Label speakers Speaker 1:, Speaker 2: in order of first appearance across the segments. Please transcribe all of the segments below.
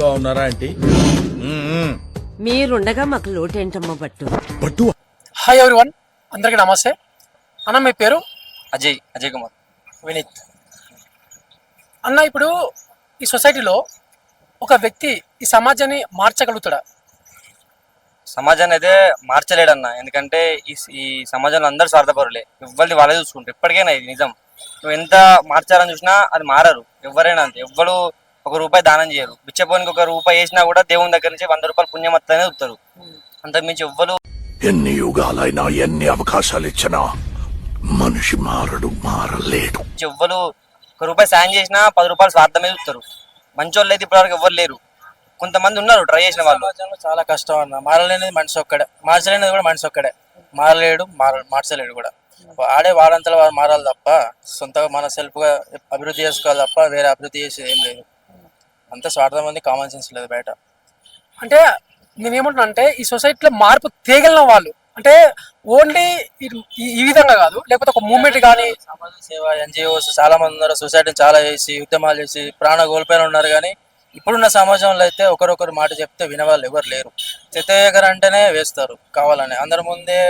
Speaker 1: బాగున్నారా ఆంటీ?
Speaker 2: మీరుండగా మాకు లోటేంటమ్మా బట్టు
Speaker 1: పట్టు?
Speaker 3: హాయ్ ఎవ్రీవన్ అందరికీ నమస్తే. అన్న మీ పేరు?
Speaker 4: అజయ్ అజయ్ కుమార్.
Speaker 3: వినీత్. అన్న ఇప్పుడు ఈ సొసైటీలో ఒక వ్యక్తి ఈ సమాజాన్ని మార్చగలుగుతాడా?
Speaker 4: సమాజాన్ని అయితే మార్చలేడన్న. ఎందుకంటే ఈ ఈ సమాజంలో అందరూ స్వార్థపరులే. ఎవరిది వాళ్ళే చూసుకుంటారు. ఎప్పటికైనా ఇది నిజం. నువ్వు ఎంత మార్చాలని చూసినా అది మారరు. ఎవరైనా అంతే. ఎవ్వరు ఒక రూపాయి దానం చేయరు. బిచ్చపోనికి ఒక రూపాయి వేసినా కూడా దేవుని దగ్గర నుంచి వంద రూపాయలు పుణ్యం వస్తానే చూస్తారు అంతకుమించి ఎవ్వరు
Speaker 5: ఎన్ని యుగాలైనా ఎన్ని అవకాశాలు ఇచ్చినా మనిషి మారడు మారలేడు.
Speaker 4: ఎవ్వరు ఒక రూపాయి సాయం చేసినా పది రూపాయలు స్వార్థమే చూస్తారు మంచోళ్ళు అయితే ఇప్పటివరకు ఎవ్వరు లేరు. కొంతమంది ఉన్నారు ట్రై చేసిన వాళ్ళు.
Speaker 3: చాలా కష్టం అన్న. మారలేనిది మనిషి ఒక్కడే. మార్చలేనిది కూడా మనిషి ఒక్కడే. మారలేడు మార మార్చలేడు కూడా. ఆడే వాడంతలో వాడు మారాలి తప్ప సొంతగా మన సెల్ఫ్గా అభివృద్ధి చేసుకోవాలి తప్ప వేరే అభివృద్ధి చేసేది ఏం లేదు. అంత స్వార్థం ఉంది కామన్ సెన్స్ లేదు బయట. అంటే నేనేమంటున్నా అంటే ఈ సొసైటీలో మార్పు తేగలిన వాళ్ళు అంటే ఓన్లీ ఈ విధంగా కాదు లేకపోతే ఒక మూమెంట్ కానీ సమాజ సేవ ఎన్జిఓస్ చాలా మంది ఉన్నారు సొసైటీని చాలా చేసి ఉద్యమాలు చేసి ప్రాణ కోల్పోయిన ఉన్నారు కానీ ఇప్పుడున్న సమాజంలో అయితే ఒకరొకరు మాట చెప్తే వినవాళ్ళు ఎవరు లేరు. చెత్తగారు అంటేనే వేస్తారు కావాలని. అందరి ముందే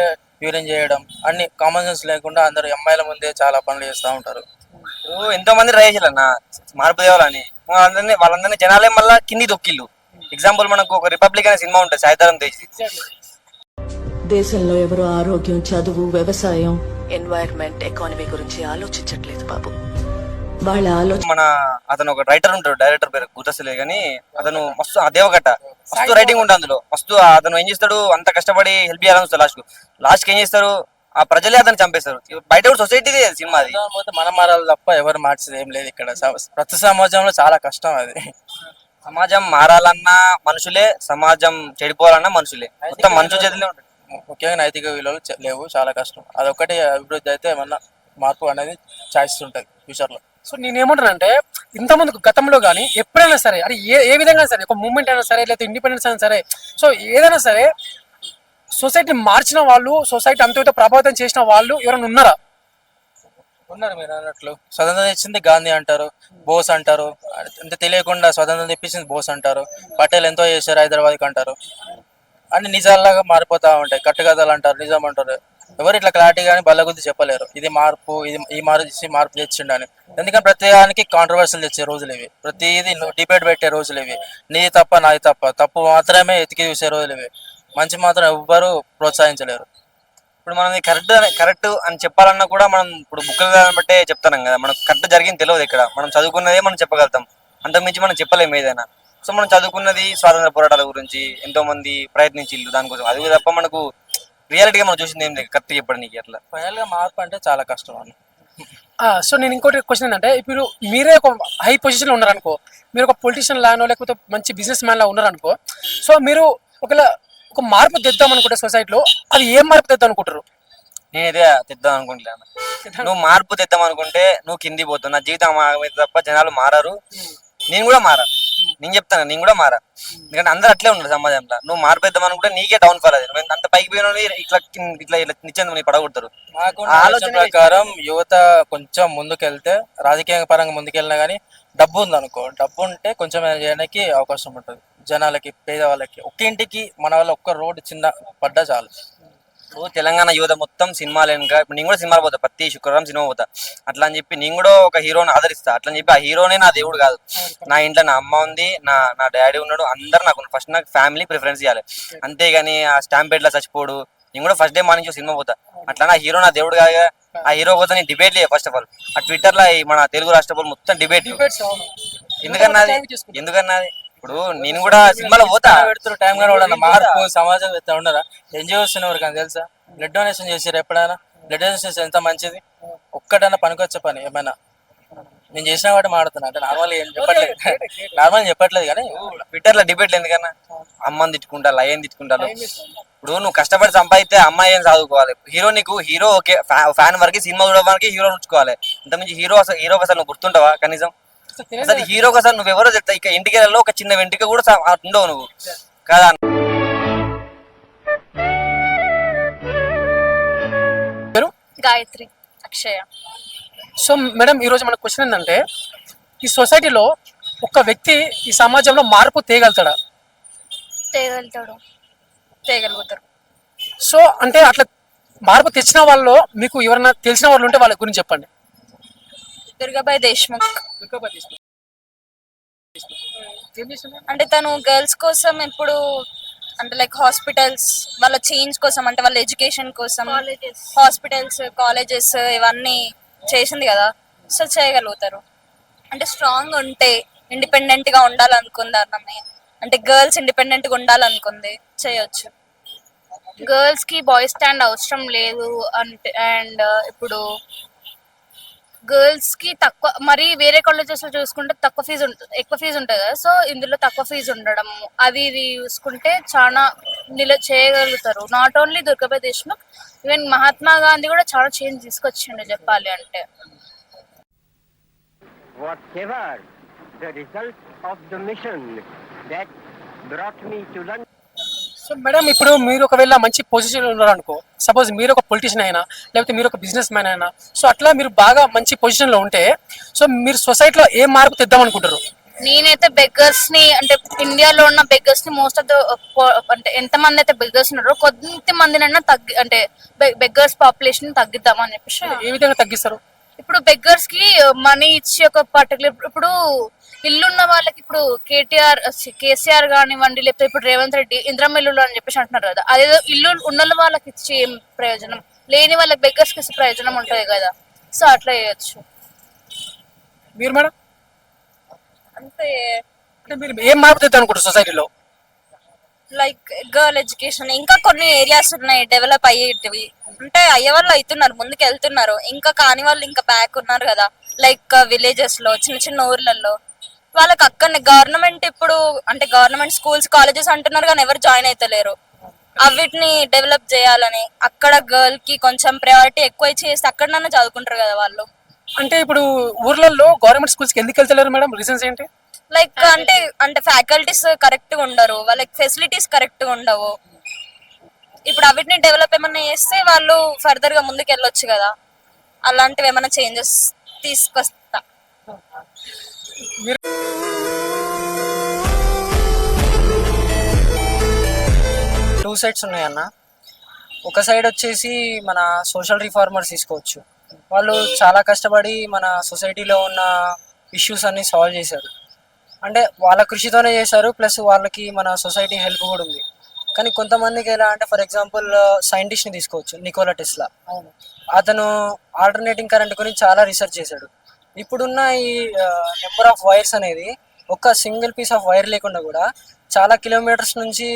Speaker 3: యూరిన్ చేయడం అన్ని కామన్ సెన్స్ లేకుండా అందరు అమ్మాయిల ముందే చాలా పనులు చేస్తూ ఉంటారు.
Speaker 4: ఇప్పుడు ఎంతో మంది ట్రై చేయాలన్న మార్పు తేవాలని. వాళ్ళందరినీ వాళ్ళందరినీ జనాలే మళ్ళీ కింది దొక్కిళ్ళు ఎగ్జాంపుల్ మనకు ఒక రిపబ్లిక్ అనే సినిమా ఉంటుంది సాయిధరం తేజ్
Speaker 6: దేశంలో ఎవరు ఆరోగ్యం చదువు వ్యవసాయం ఎన్వైర్న్మెంట్ ఎకానమీ గురించి ఆలోచించట్లేదు బాబు. వాళ్ళ ఆలోచన
Speaker 4: మన అతను ఒక రైటర్ ఉంటాడు డైరెక్టర్ పేరు గుర్తొస్తలేదు కానీ అతను మస్తు ఆ దేవగట్ట మస్తు రైటింగ్ ఉంటుంది అందులో. మస్తు అతను ఏం చేస్తాడు అంత కష్టపడి హెల్ప్ చేయాలని లాస్ట్ లాస్ట్కి. ఏం చేస్తారు ఆ ప్రజలే అతను చంపేస్తారు. బయట కూడా సొసైటీ సినిమా అది
Speaker 3: మనం మారాలి తప్ప ఎవరు మార్చేది ఏం లేదు ఇక్కడ. ప్రతి సమాజంలో చాలా కష్టం అది.
Speaker 4: సమాజం మారాలన్నా మనుషులే సమాజం చెడిపోవాలన్నా మనుషులే. మొత్తం మనుషుల చేతిలో
Speaker 3: ముఖ్యంగా నైతిక విలువలు లేవు చాలా కష్టం. అదొక్కటి అభివృద్ధి అయితే ఏమన్నా మార్పు అనేది ఛాయిస్ ఉంటుంది ఫ్యూచర్లో. సో నేను ఏమంటానంటే ఇంతకుముందు గతంలో కానీ ఎప్పుడైనా సరే అది ఏ ఏ విధంగా సరే ఒక మూమెంట్ అయినా సరే లేకపోతే ఇండిపెండెన్స్ అయినా సరే సో ఏదైనా సరే సొసైటీని మార్చిన వాళ్ళు సొసైటీ అంత ప్రభావితం చేసిన వాళ్ళు ఎవరైనా ఉన్నారా? ఉన్నారు మీరు అన్నట్లు. స్వతంత్రం తెచ్చింది గాంధీ అంటారు బోస్ అంటారు. అంత తెలియకుండా స్వతంత్రం తెప్పించింది బోస్ అంటారు. పటేల్ ఎంతో చేశారు హైదరాబాద్కి అంటారు. అన్ని నిజాల్లాగా మారిపోతా ఉంటాయి. కట్టుకథలు అంటారు నిజం అంటారు. ఎవరు ఇట్లా క్లారిటీ కానీ బల్ల గురించి చెప్పలేరు. ఇది మార్పు ఇది ఈ మార్పు మార్పు తెచ్చిండు అని. ఎందుకంటే ప్రతి దానికి కాంట్రవర్సీలు తెచ్చే రోజులు ఇవి. ప్రతిదీ డిబేట్ పెట్టే రోజులు ఇవి. నీ తప్ప నాది తప్ప. తప్పు మాత్రమే ఎతికి చూసే రోజులు ఇవి. మంచి మాత్రం ఎవ్వరు ప్రోత్సహించలేరు.
Speaker 4: ఇప్పుడు మనం కరెక్ట్ కరెక్ట్ అని చెప్పాలన్నా కూడా మనం ఇప్పుడు బుక్కులు బట్టే చెప్తాం కదా. మనకు కరెక్ట్ జరిగింది తెలియదు ఇక్కడ. మనం చదువుకున్నదే మనం చెప్పగలుగుతాం. అంతకుమించి మనం చెప్పలేము ఏదైనా. సో మనం చదువుకున్నది స్వాతంత్ర పోరాటాల గురించి ఎంతో మంది ప్రయత్నించిల్లు దానికోసం. అది తప్ప మనకు రియాలిటీగా మనం చూసింది ఏం లేదు. కరెక్ట్ చెప్పడానికి అట్లా.
Speaker 3: ఫైనల్గా మార్పు అంటే చాలా కష్టం అని సో నేను ఇంకోటి క్వశ్చన్ ఏంటంటే ఇప్పుడు మీరే ఒక హై పొజిషన్లో ఉన్నారనుకో మీరు ఒక పొలిటీషియన్ లానో లేకపోతే మంచి బిజినెస్ మ్యాన్ లా ఉన్నారనుకో సో మీరు ఒకవేళ ఒక మార్పు తెద్దాం అనుకుంటే సొసైటీలో అది ఏం మార్పు తెద్దాం అనుకుంటారు?
Speaker 4: నేనైతే తెద్దాం అనుకుంటున్నాను నువ్వు మార్పు తెద్దాం అనుకుంటే నువ్వు కింది పోతావు. నా జీవితం ఆగమైతే తప్ప జనాలు మారారు. నేను కూడా మారా. నేను చెప్తాను నేను కూడా మారా. ఎందుకంటే అందరు అట్లే ఉన్నారు సమాజంలో. నువ్వు మార్పు తెద్దాం అనుకుంటే నీకే డౌన్ ఫాల్ అది అంత పైకి పోయిన ఇట్లా ఇట్లా ఇట్లా నిత్యం నీ పడగొడతారు. ఆలోచన
Speaker 3: ప్రకారం యువత కొంచెం ముందుకెళ్తే రాజకీయ పరంగా ముందుకెళ్ళినా కానీ డబ్బు ఉందనుకో డబ్బు ఉంటే కొంచెం చేయడానికి అవకాశం ఉంటుంది. జనాలకి పేదవాళ్ళకి ఒక్క ఇంటికి మన వల్ల ఒక్క రోడ్ చిన్న పడ్డా చాలు.
Speaker 4: ఇప్పుడు తెలంగాణ యువత మొత్తం సినిమాలు వెనుక ఇప్పుడు నేను కూడా సినిమాలు పోతా. ప్రతి శుక్రవారం సినిమా పోతా. అట్లా అని చెప్పి నేను కూడా ఒక హీరోని ఆదరిస్తా. అట్లా అని చెప్పి ఆ హీరోనే నా దేవుడు కాదు. నా ఇంట్లో నా అమ్మ ఉంది నా నా డాడీ ఉన్నాడు అందరు నాకు ఫస్ట్ నాకు ఫ్యామిలీ ప్రిఫరెన్స్ ఇవ్వాలి అంతేగాని ఆ స్టాంపేడ్లో చచ్చిపోడు. నేను కూడా ఫస్ట్ డే మార్నింగ్ సినిమా పోతా. అట్లా నా హీరో నా దేవుడు కాదు. ఆ హీరో కోసం నేను డిబేట్ లేదు ఫస్ట్ ఆఫ్ ఆల్ ఆ ట్విట్టర్లో మన తెలుగు రాష్ట్రపతి మొత్తం డిబేట్ ఎందుకన్నా ఎందుకన్నా ఇప్పుడు నేను కూడా సినిమాలో పోతా.
Speaker 3: పెడుతున్న టైం కానీ కూడా మార్పు సమాజం ఎత్తా ఉండరా ఎన్జిఓస్ ఉన్నారు కానీ తెలుసా? బ్లడ్ డొనేషన్ చేసారు ఎప్పుడైనా? బ్లడ్ డొనేషన్ ఎంత మంచిది? ఒక్కటైనా పనికొచ్చే పని ఏమైనా. నేను చేసిన వాటి మాడుతున్నా అంటే నార్మల్ ఏం చెప్పట్లేదు. నార్మల్ చెప్పట్లేదు కానీ
Speaker 4: ట్విట్టర్లో డిబేట్లు ఎందుకన్నా? అమ్మని తిట్టుకుంటా లయన్ తిట్టుకుంటారు ఇప్పుడు నువ్వు కష్టపడి సంపాదిస్తే అమ్మాయి ఏం చదువుకోవాలి హీరో నీకు హీరో ఓకే ఫ్యాన్ వరకు సినిమా చూడడానికి హీరో ఉంచుకోవాలి. ఇంతకుమించి హీరో అసలు హీరోకి అసలు నువ్వు గుర్తుంటావా కనీసం? అసలు హీరోకి అసలు నువ్వు ఎవరో చెప్తా ఇక ఇంటికి వెళ్ళలో ఒక చిన్న వెంట్రుక కూడా ఉండవు నువ్వు. కదా?
Speaker 7: గాయత్రి అక్షయ.
Speaker 3: సో మేడం ఈరోజు మన క్వశ్చన్ ఏంటంటే ఈ సొసైటీలో
Speaker 1: ఒక వ్యక్తి ఈ సమాజంలో మార్పు తేగలుగుతాడా
Speaker 8: తేగలుగుతాడు. తేగలుగుతారు
Speaker 1: సో అంటే అట్లా మార్పు తెచ్చిన వాళ్ళలో మీకు ఎవరైనా తెలిసిన వాళ్ళు ఉంటే వాళ్ళ గురించి చెప్పండి.
Speaker 8: దుర్గాబాయ్ దేశ్ముఖ్. అంటే తను గర్ల్స్ కోసం ఇప్పుడు అంటే లైక్ హాస్పిటల్స్ వాళ్ళ చేంజ్ కోసం అంటే వాళ్ళ ఎడ్యుకేషన్ కోసం హాస్పిటల్స్ కాలేజెస్ ఇవన్నీ చేసింది కదా. సో చేయగలుగుతారు. అంటే స్ట్రాంగ్ ఉంటే ఇండిపెండెంట్గా ఉండాలనుకుంది అన్నమే అంటే గర్ల్స్ ఇండిపెండెంట్గా ఉండాలనుకుంది చేయొచ్చు. గర్ల్స్కి బాయ్స్ స్టాండ్ అవసరం లేదు అంటే అండ్ ఇప్పుడు గర్ల్స్కి తక్కువ మరి వేరే కాలేజెస్లో చూసుకుంటే తక్కువ ఫీజు ఉంటుంది ఎక్కువ ఫీజు ఉంటుంది కదా సో ఇందులో తక్కువ ఫీజు ఉండడం అవి ఇవి చూసుకుంటే చాలా నిల చేయగలుగుతారు not only Durgabai Deshmukh even Mahatma Gandhi కూడా చాలా చేంజ్ తీసుకొచ్చిండు చెప్పాలి అంటే
Speaker 9: whatever the result of the mission that brought me to London.
Speaker 1: So madam ఇప్పుడు మీరు ఒకవేళ మంచి పొజిషన్ ఉన్నారనుకో సపోజ్ మీరు ఒక పొలిటీషియన్ అయినా లేకపోతే మీరు ఒక బిజినెస్ మ్యాన్ అయినా సో అట్లా మీరు బాగా మంచి పొజిషన్లో ఉంటే సో మీరు సొసైటీలో ఏ మార్పు తెద్దాం అనుకుంటారు
Speaker 8: నేనైతే బెగ్గర్స్ని అంటే ఇండియాలో ఉన్న బెగ్గర్స్ని మోస్ట్ ఆఫ్ ద అంటే ఎంత మంది అయితే బెగ్గర్స్ ఉన్నారో కొద్ది మందినైనా తగ్గి అంటే బెగ్గర్స్ పాపులేషన్ తగ్గిద్దామని చెప్పేసి
Speaker 1: ఏ విధంగా తగ్గిస్తారు?
Speaker 8: ఇప్పుడు బెగ్గర్స్కి మనీ ఇచ్చి ఒక పర్టికులర్ ఇప్పుడు ఇల్లున్న వాళ్ళకి ఇప్పుడు కేటీఆర్ కేసీఆర్ కానివ్వండి లేకపోతే ఇప్పుడు రేవంత్ రెడ్డి ఇంద్రమ్మ ఇల్లు అని చెప్పేసి అంటున్నారు కదా అదేదో ఇల్లు ఉన్న వాళ్ళకి ఇచ్చి ఏం ప్రయోజనం? లేని వాళ్ళకి బెగ్గర్స్కి ప్రయోజనం ఉంటుంది కదా. సో అట్లా చేయొచ్చు.
Speaker 1: మీరు మేడం?
Speaker 8: అంటే
Speaker 1: అంటే మీరు ఏం మార్పు తెద్దాం అనుకుంటారు సొసైటీలో?
Speaker 8: లైక్ గర్ల్ ఎడ్యుకేషన్ ఇంకా కొన్ని ఏరియాస్ ఉన్నాయి డెవలప్ అయ్యేటివి. అంటే అయ్యే వాళ్ళు అవుతున్నారు ముందుకు వెళ్తున్నారు ఇంకా కాని వాళ్ళు ఇంకా బ్యాక్ ఉన్నారు కదా. లైక్ విలేజెస్లో చిన్న చిన్న ఊర్లలో. వాళ్ళకి అక్కడనే గవర్నమెంట్ ఇప్పుడు అంటే గవర్నమెంట్ స్కూల్స్ కాలేజెస్ అంటున్నారు కానీ ఎవరు జాయిన్ అవుతలేరు అవిటిని డెవలప్ చేయాలని అక్కడ గర్ల్కి కొంచెం ప్రయారిటీ ఎక్కువ చేసి అక్కడనన్నా చదువుకుంటారు కదా వాళ్ళు.
Speaker 1: అంటే ఇప్పుడు ఊర్లలో గవర్నమెంట్ స్కూల్స్కి ఎందుకు వెళ్తలేరు మేడం? రీజన్స్ ఏంటి?
Speaker 8: లైక్ అంటే అంటే ఫ్యాకల్టీస్ కరెక్ట్గా ఉండరు. వాళ్ళకి ఫెసిలిటీస్ కరెక్ట్గా ఉండవు. ఇప్పుడు అవిటిని డెవలప్ ఏమన్నా చేస్తే వాళ్ళు ఫర్దర్గా ముందుకు వెళ్ళొచ్చు కదా. అలాంటివి ఏమైనా చేంజెస్ తీసుకొస్తా.
Speaker 10: టూ సైడ్స్ ఉన్నాయన్న. ఒక సైడ్ వచ్చేసి మన సోషల్ రిఫార్మర్స్ తీసుకోవచ్చు. వాళ్ళు చాలా కష్టపడి మన సొసైటీలో ఉన్న ఇష్యూస్ అన్ని సాల్వ్ చేశారు. అంటే వాళ్ళ కృషితోనే చేశారు ప్లస్ వాళ్ళకి మన సొసైటీ హెల్ప్ కూడా ఉంది. కానీ కొంతమందికి ఎలా అంటే ఫర్ ఎగ్జాంపుల్ సైంటిస్ట్ని తీసుకోవచ్చు నికోలా టెస్లా అతను ఆల్టర్నేటింగ్ కరెంట్ గురించి చాలా రీసెర్చ్ చేశాడు. ఇప్పుడున్న ఈ నెంబర్ ఆఫ్ వైర్స్ అనేది ఒక సింగిల్ పీస్ ఆఫ్ వైర్ లేకుండా కూడా చాలా కిలోమీటర్స్ నుంచి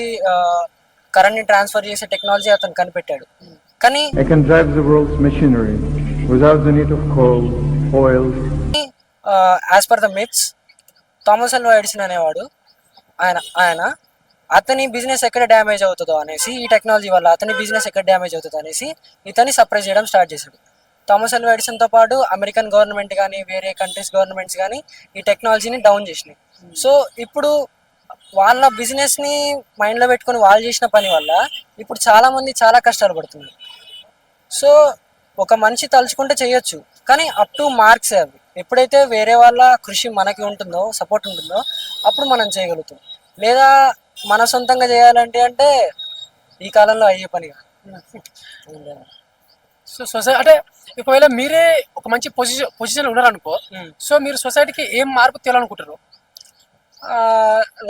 Speaker 10: కరెంట్ని ట్రాన్స్ఫర్ చేసే టెక్నాలజీ అతను కనిపెట్టాడు. కానీ as per the myths Thomas Alva Edison అనేవాడు ఆయన ఆయన అతని బిజినెస్ ఎక్కడ డ్యామేజ్ అవుతుందో అనేసి ఈ టెక్నాలజీ వల్ల అతని బిజినెస్ ఎక్కడ డ్యామేజ్ అవుతుందో అనేసి ఇతన్ని సప్రెస్ చేయడం స్టార్ట్ చేశాడు. థామస్ అల్వా ఎడిసన్తో పాటు అమెరికన్ గవర్నమెంట్ కానీ వేరే కంట్రీస్ గవర్నమెంట్స్ కానీ ఈ టెక్నాలజీని డౌన్ చేసినాయి. సో ఇప్పుడు వాళ్ళ బిజినెస్ని మైండ్లో పెట్టుకొని వాళ్ళు చేసిన పని వల్ల ఇప్పుడు చాలా మంది చాలా కష్టాలు పడుతున్నారు. సో ఒక మనిషి తలుచుకుంటే చేయొచ్చు. కానీ అప్ టు మార్క్స్ అవి. ఎప్పుడైతే వేరే వాళ్ళ కృషి మనకి ఉంటుందో సపోర్ట్ ఉంటుందో అప్పుడు మనం చేయగలుగుతాం. లేదా మన సొంతంగా చేయాలంటే అంటే ఈ కాలంలో అయ్యే పని కాదు.
Speaker 1: సో సొసైటీ అంటే ఒకవేళ మీరే ఒక మంచి పొజిషన్ పొజిషన్ ఉన్నారనుకో. సో మీరు సొసైటీకి ఏం మార్పు తేవాలనుకుంటారు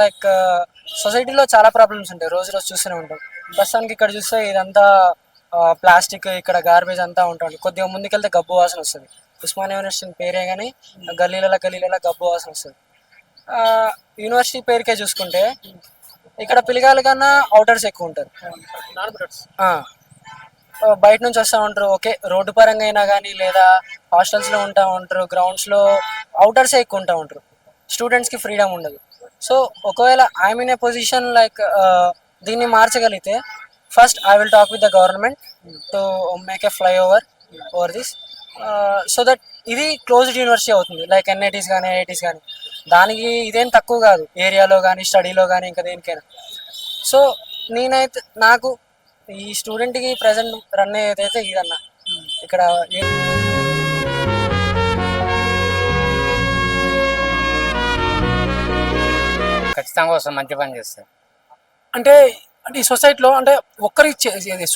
Speaker 10: లైక్ సొసైటీలో చాలా ప్రాబ్లమ్స్ ఉంటాయి. రోజు రోజు చూస్తూనే ఉంటాం. ప్రస్తుతానికి ఇక్కడ చూస్తే ఇదంతా ప్లాస్టిక్ ఇక్కడ గార్బేజ్ అంతా ఉంటుంది కొద్దిగా ముందుకెళ్తే గబ్బు వాసన వస్తుంది. ఉస్మానియా యూనివర్సిటీ పేరే కానీ గల్లీలలో గల్లీలలో గబ్బు వాసన వస్తుంది. ఆ, యూనివర్సిటీ పేరుకే చూసుకుంటే ఇక్కడ పిల్లగాల కన్నా అవుటర్స్ ఎక్కువ ఉంటారు. బయట నుంచి వస్తూ ఉంటారు. ఓకే రోడ్డు పరంగా అయినా కానీ లేదా హాస్టల్స్లో ఉంటా ఉంటారు గ్రౌండ్స్లో అవుటర్సే ఎక్కువ ఉంటా ఉంటారు. స్టూడెంట్స్కి ఫ్రీడమ్ ఉండదు. సో ఒకవేళ I'm in a position like దీన్ని మార్చగలిగితే first I will talk with the government to make a flyover over this so that ఇది క్లోజ్డ్ యూనివర్సిటీ అవుతుంది. లైక్ ఎన్ఐటీస్ కానీ ఐఐటీస్ కానీ దానికి ఇదేం తక్కువ కాదు. ఏరియాలో కానీ స్టడీలో కానీ ఇంకా దేనికైనా. సో నేనైతే నాకు ఈ స్టూడెంట్కి ప్రజెంట్ రన్ ఏదైతే ఇదన్న. ఇక్కడ
Speaker 11: ఖచ్చితంగా వస్తుంది మంచి పని చేస్తారు.
Speaker 1: అంటే అంటే ఈ సొసైటీలో అంటే ఒక్కరి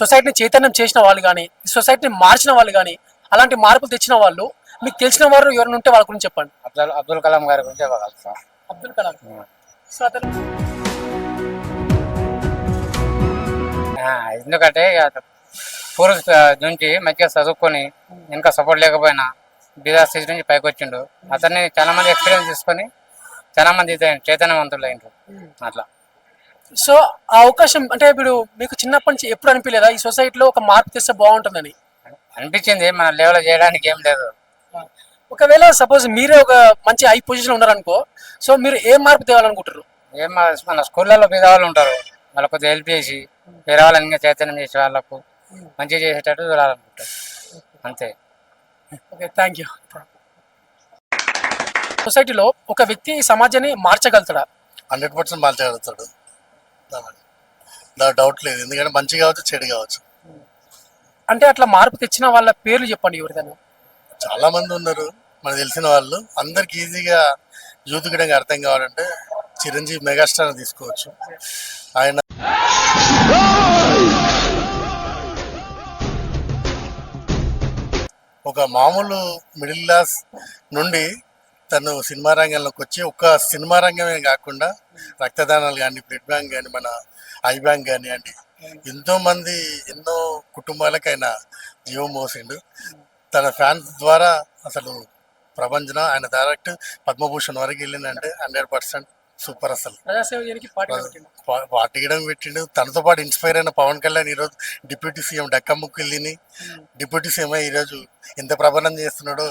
Speaker 1: సొసైటీని చైతన్యం చేసిన వాళ్ళు కానీ ఈ సొసైటీని మార్చిన వాళ్ళు కానీ అలాంటి మార్పులు తెచ్చిన వాళ్ళు మీకు తెలిసిన వారు ఎవరైనా ఉంటే వాళ్ళ గురించి చెప్పండి.
Speaker 11: అబ్దుల్ అబ్దుల్ కలాం గారి గురించి
Speaker 1: అబ్దుల్ కలాం. సో అతను
Speaker 11: ఎందుకంటే పూర్వ నుంచి మంచిగా చదువుకొని ఇంకా సపోర్ట్ లేకపోయినా బీదా స్థితి నుంచి పైకి వచ్చిండు. అతన్ని చాలా మంది ఎక్స్పీరియన్స్ తీసుకొని చాలా మంది చైతన్యవంతులు అయిండ్రు అట్లా.
Speaker 1: సో ఆ అవకాశం అంటే ఇప్పుడు మీకు చిన్నప్పటి నుంచి ఎప్పుడు అనిపించలేదా ఈ సొసైటీలో ఒక మార్పు తెస్తే బాగుంటుందని.
Speaker 11: అనిపించింది మన లెవెల్ చేయడానికి ఏం లేదు.
Speaker 1: ఒకవేళ సపోజ్ మీరే ఒక మంచి హై పొజిషన్ ఉన్నారనుకో సో మీరు ఏం మార్పు తేవాలనుకుంటారు
Speaker 11: ఏం మన స్కూళ్ళలో పేద వాళ్ళు ఉంటారు. వాళ్ళకు కొద్దిగా హెల్ప్ చేసి వేరే వాళ్ళని ఇంకా చైతన్యం చేసి వాళ్ళకు మంచిగా చేసేటట్టు చూడాలనుకుంటారు అంతే.
Speaker 1: ఓకే థ్యాంక్ యూ సొసైటీలో ఒక వ్యక్తి ఈ సమాజాన్ని మార్చగలుగుతాడా?
Speaker 12: హండ్రెడ్ పర్సెంట్ మార్చగలుగుతాడు. డౌట్ లేదు. ఎందుకంటే మంచి కావచ్చు చెడు కావచ్చు.
Speaker 1: అంటే అట్లా మార్పు తెచ్చిన వాళ్ళ పేర్లు చెప్పండి ఎవరిదైనా.
Speaker 12: చాలా మంది ఉన్నారు. మనకు తెలిసిన వాళ్ళు. అందరికి ఈజీగా యూత్ కూడా అర్థం కావాలంటే చిరంజీవి మెగాస్టార్ తీసుకోవచ్చు. ఆయన ఒక మామూలు మిడిల్ క్లాస్ నుండి తను సినిమా రంగంలోకి వచ్చి ఒక సినిమా రంగమే కాకుండా రక్తదానాలు కానీ బ్లడ్ బ్యాంక్ కానీ మన ఐ బ్యాంక్ కానివ్వండి ఎంతో మంది ఎన్నో కుటుంబాలకు ఆయన జీవం మోసిండు. తన ఫ్యాన్స్ ద్వారా అసలు ప్రపంచం ఆయన డైరెక్ట్ పద్మభూషణ్ వరకు వెళ్ళిందంటే హండ్రెడ్ పర్సెంట్ సూపర్ అసలు.
Speaker 1: పార్టీ పెట్టిండు.
Speaker 12: తనతో పాటు ఇన్స్పైర్ అయిన పవన్ కళ్యాణ్ ఈరోజు డిప్యూటీ సీఎం డక్కమ్మకు వెళ్ళిని డిప్యూటీ సీఎం ఈరోజు ఎంత ప్రబలం చేస్తున్నాడో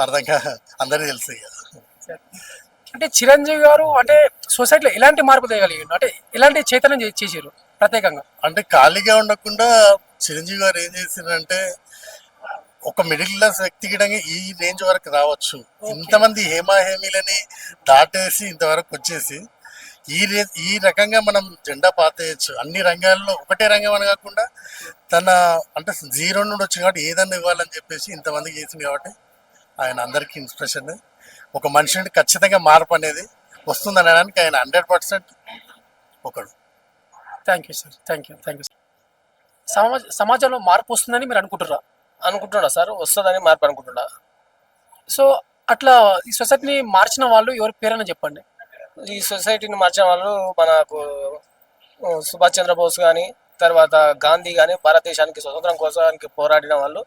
Speaker 12: అర్థంగా అందరికీ తెలుసు.
Speaker 1: అంటే చిరంజీవి గారు అంటే సొసైటీలో ఎలాంటి మార్పు తేగలిగారు అంటే ఎలాంటి చైతన్యం చే- చేశారు ప్రత్యేకంగా?
Speaker 12: అంటే ఖాళీగా ఉండకుండా చిరంజీవి గారు ఏం చేసిందంటే ఒక మిడిల్ క్లాస్ వ్యక్తికి ఈ రేంజ్ వరకు రావచ్చు. ఇంతమంది హేమా హేమీలని దాటేసి ఇంతవరకు వచ్చేసి ఈ రే ఈ రకంగా మనం జెండా పాతేయచ్చు. అన్ని రంగాల్లో ఒకటే రంగం అని కాకుండా తన అంటే జీరో నుండి వచ్చి కాబట్టి ఏదన్నా ఇవ్వాలని చెప్పేసి ఇంతమందికి చేసింది కాబట్టి ఆయన అందరికీ ఇన్స్పిరేషన్ ఒక మనిషి నుండి ఖచ్చితంగా మార్పు అనేది వస్తుంది అనడానికి ఆయన హండ్రెడ్ పర్సెంట్ ఒకడు.
Speaker 1: Thank you sir thank you thank you సమాజ సమాజంలో మార్పు వస్తుందని మీరు అనుకుంటారా
Speaker 13: అనుకుంటున్నా సార్? వస్తుందని మార్పు అనుకుంటున్నా
Speaker 1: సో అట్లా ఈ సొసైటీని మార్చిన వాళ్ళు ఎవరి పేరైనా చెప్పండి.
Speaker 13: ఈ సొసైటీని మార్చిన వాళ్ళు మనకు సుభాష్ చంద్రబోస్ కానీ తర్వాత గాంధీ కానీ భారతదేశానికి స్వతంత్రం కోసానికి పోరాడిన వాళ్ళు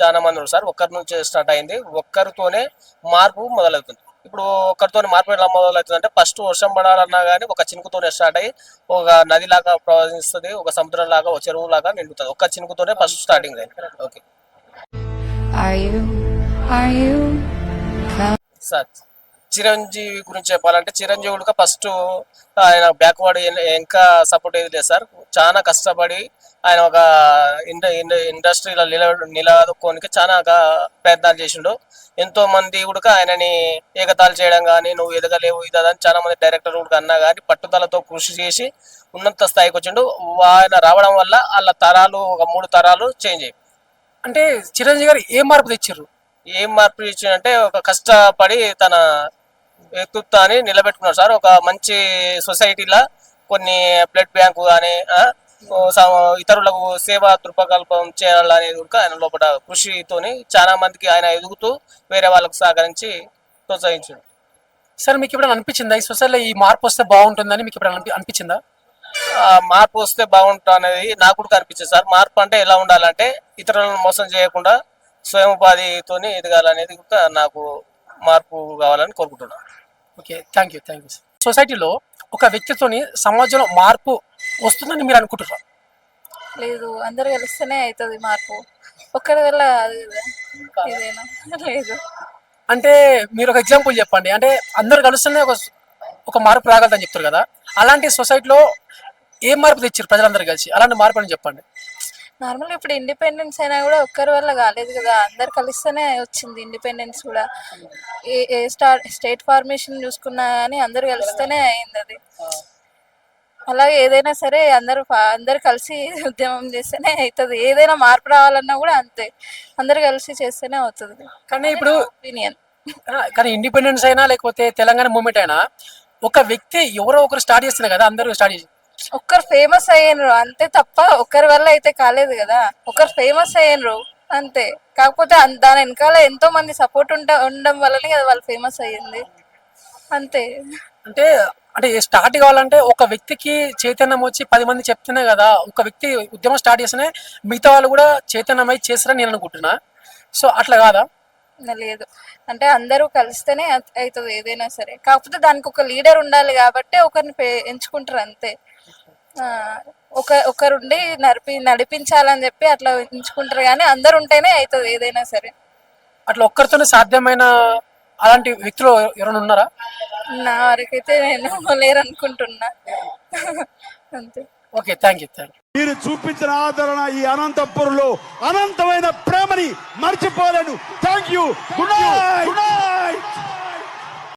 Speaker 13: చాలా మంది ఉన్నారు సార్. ఒక్కరి నుంచే స్టార్ట్ అయింది. ఒక్కరితోనే మార్పు మొదలవుతుంది. ఇప్పుడు ఒక్కరితోనే మార్పు ఎలా మొదలవుతుంది అంటే ఫస్ట్ వర్షం పడాలన్నా కానీ ఒక చినుకుతోనే స్టార్ట్ అయ్యి ఒక నదిలాగా ప్రవహిస్తుంది ఒక సముద్రం లాగా ఒక చెరువు లాగా నిండుతుంది. ఒక్క చినుకుతోనే ఫస్ట్ స్టార్టింగ్ అయింది. Okay.
Speaker 14: Are you? Are you?
Speaker 13: Sir Chiranjeevi గురించి చెప్పాలంటే చిరంజీవుడుగా ఫస్ట్ ఆయన బ్యాక్వర్డ్ ఇంకా సపోర్ట్ ఏది లేదు సార్ చాలా కష్టపడి ఆయన ఒక ఇండ ఇండస్ట్రీలో నిల నిలదొక్కోనికి చాలా ప్రయత్నాలు చేసిండు ఎంతో మంది కూడా ఆయనని ఏకతాలు చేయడం కానీ నువ్వు ఎదగలేవు ఇదని చాలా మంది డైరెక్టర్ కూడా అన్నా కానీ పట్టుదలతో కృషి చేసి ఉన్నత స్థాయికి వచ్చిండు ఆయన రావడం వల్ల వాళ్ళ తరాలు ఒక మూడు తరాలు చేంజ్ అయ్యాయి
Speaker 1: అంటే చిరంజీవి గారు ఏ మార్పు తెచ్చారు?
Speaker 13: ఏం మార్పు ఇచ్చిందంటే ఒక కష్టపడి తన వ్యక్తిత్వాన్ని నిలబెట్టుకున్నాడు సార్. ఒక మంచి సొసైటీలో కొన్ని బ్లడ్ బ్యాంకు కానీ ఇతరులకు సేవా దృపకల్పం చేయాలనేది కూడా ఆయన లోపల కృషితోని చాలా మందికి ఆయన ఎదుగుతూ వేరే వాళ్ళకు సహకరించి ప్రోత్సహించాడు.
Speaker 1: సార్ మీకు ఎప్పుడైనా అనిపించిందా? ఈ సొసైటీలో ఈ మార్పు వస్తే బాగుంటుందని మీకు అనిపి- అనిపించిందా?
Speaker 13: మార్పు వస్తే బాగుంటుంది అనేది నాకు కూడా కనిపించింది సార్. మార్పు అంటే ఎలా ఉండాలంటే ఇతరులను మోసం చేయకుండా స్వయం ఉపాధితోని ఎదగాలనేది కూడా నాకు మార్పు కావాలని కోరుకుంటున్నాను
Speaker 1: okay thank you thank you సొసైటీలో ఒక వ్యక్తితోని సమాజంలో మార్పు వస్తుందని మీరు అనుకుంటున్నారు?
Speaker 14: లేదు అందరు కలిస్తేనే అవుతుంది మార్పు. ఒక్కడి వల్ల లేదు.
Speaker 1: అంటే మీరు ఒక ఎగ్జాంపుల్ చెప్పండి. అంటే అందరు కలుస్తేనే ఒక ఒక మార్పు రాగలదని చెప్తారు కదా. అలాంటి సొసైటీలో ఏ మార్పు తెచ్చారు ప్రజలందరూ కలిసి? అలాంటి మార్పు అని చెప్పండి.
Speaker 14: నార్మల్ ఇప్పుడు ఇండిపెండెన్స్ అయినా కూడా ఒక్కరి వల్ల కాలేదు కదా. అందరు కలిస్తేనే వచ్చింది ఇండిపెండెన్స్ కూడా. ఏ ఏ స్టార్ స్టేట్ ఫార్మేషన్ చూసుకున్నా కానీ అందరు కలిస్తేనే అయింది అది. అలాగే ఏదైనా సరే అందరూ అందరు కలిసి ఉద్యమం చేస్తేనే అవుతుంది ఏదైనా మార్పు రావాలన్నా కూడా అంతే. అందరు కలిసి చేస్తేనే అవుతుంది.
Speaker 1: కానీ ఇప్పుడు
Speaker 14: ఒపీనియన్.
Speaker 1: కానీ ఇండిపెండెన్స్ అయినా లేకపోతే తెలంగాణ మూమెంట్ అయినా ఒక వ్యక్తి ఎవరో ఒకరు స్టార్ట్ చేస్తున్నారు కదా అందరూ స్టార్ట్ చేసి.
Speaker 14: ఒక్కరు ఫేమస్ అయ్యారు అంతే తప్ప ఒకరి వల్ల అయితే కాలేదు కదా. ఒకరు ఫేమస్ అయ్యారు అంతే. కాకపోతే దాని వెనకాల ఎంతో మంది సపోర్ట్ ఉండ ఉండడం వల్లనే కదా వాళ్ళు ఫేమస్ అయ్యింది. అంతే.
Speaker 1: అంటే అంటే స్టార్ట్ కావాలంటే ఒక వ్యక్తికి చైతన్యం వచ్చి పది మంది చెప్తేనే కదా ఒక వ్యక్తి ఉద్యమం స్టార్ట్ చేస్తేనే మిగతా వాళ్ళు కూడా చైతన్యమై చేస్తారని నేను అనుకుంటున్నా. సో అట్లా కాదా?
Speaker 14: లేదు. అంటే అందరూ కలిస్తేనే అవుతుంది ఏదైనా సరే. కాకపోతే దానికి ఒక లీడర్ ఉండాలి కాబట్టి ఒకరిని ఎంచుకుంటారు అంతే. ఒక ఒకరుండి నడిపి నడిపించాలని చెప్పి అట్లా ఎంచుకుంటారు కానీ అందరు ఉంటేనే అవుతుంది ఏదైనా సరే.
Speaker 1: అట్లా ఒక్కరితోనే సాధ్యమైన అలాంటి వ్యక్తులు ఎవరైనా ఉన్నారా?
Speaker 14: నా వరకైతే నేను లేరు అనుకుంటున్నా అంతే.
Speaker 1: ఓకే థ్యాంక్ యూ థ్యాంక్
Speaker 15: మీరు చూపించిన ఆదరణ ఈ అనంతపురంలో అనంతమైన ప్రేమని మర్చిపోలేను. Thank you good night